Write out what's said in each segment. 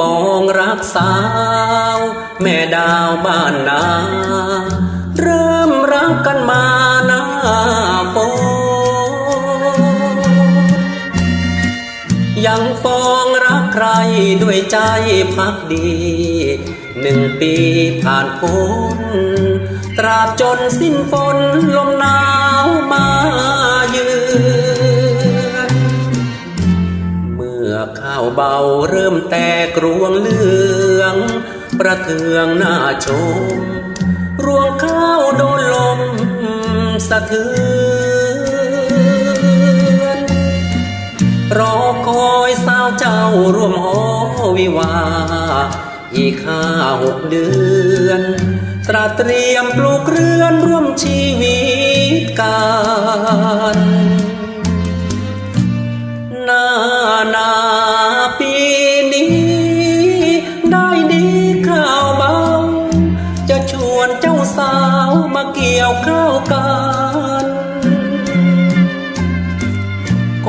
ปองรักสาว แม่ดาวบ้านนา เริ่มรักกันมาหน้าฝนยังปองรักใครด้วยใจพักดี หนึ่งปีผ่านพ้น ตราบจนสิ้นฝนลมหนาว เบาเริ่มแตกรวงเหลือง ประเทืองหน้าชม รวงข้าวโดนลมสะเทือนรอคอยสาวเจ้าร่วมหอวิวา อีกห้าหกเดือน ตราเตรียมปลูกเรือนร่วมชีวิตกัน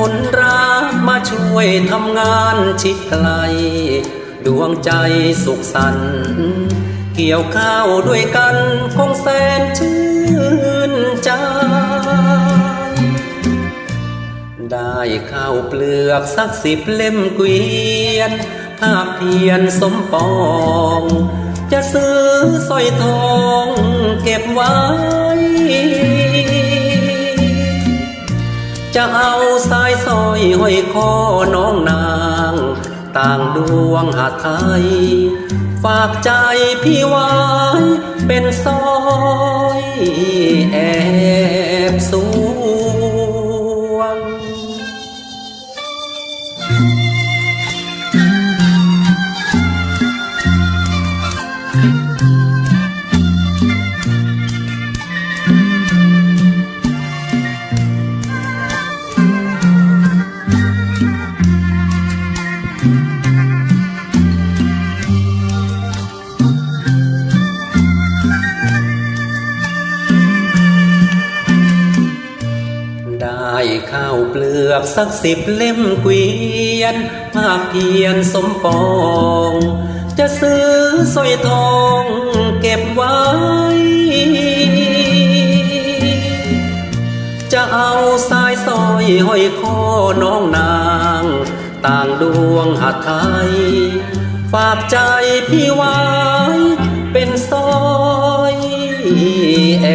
คนรักมาช่วยทำงานชิดไกล ดวงใจสุขสันต์เกี่ยวข้าวด้วยกันคงแสนชื่นใจ ได้ข้าวเปลือกสักสิบเล่มเกวียน ภาพเพียนสมปอง จะซื้อสร้อยทองเก็บไว้ ห้อยคอน้องนาง ต่างดวงหาไทย ฝากใจพี่ไว้เป็นสร้อยแอบสู เปลือกสักสิบเล่มเกวียนภาคเพียนสมปอง จะซื้อสร้อยทองเก็บไว้ จะเอาสายสร้อยห้อยคอน้องนาง ต่างดวงหัดไทย ฝากใจพี่ไว้ เป็นสร้อยแอ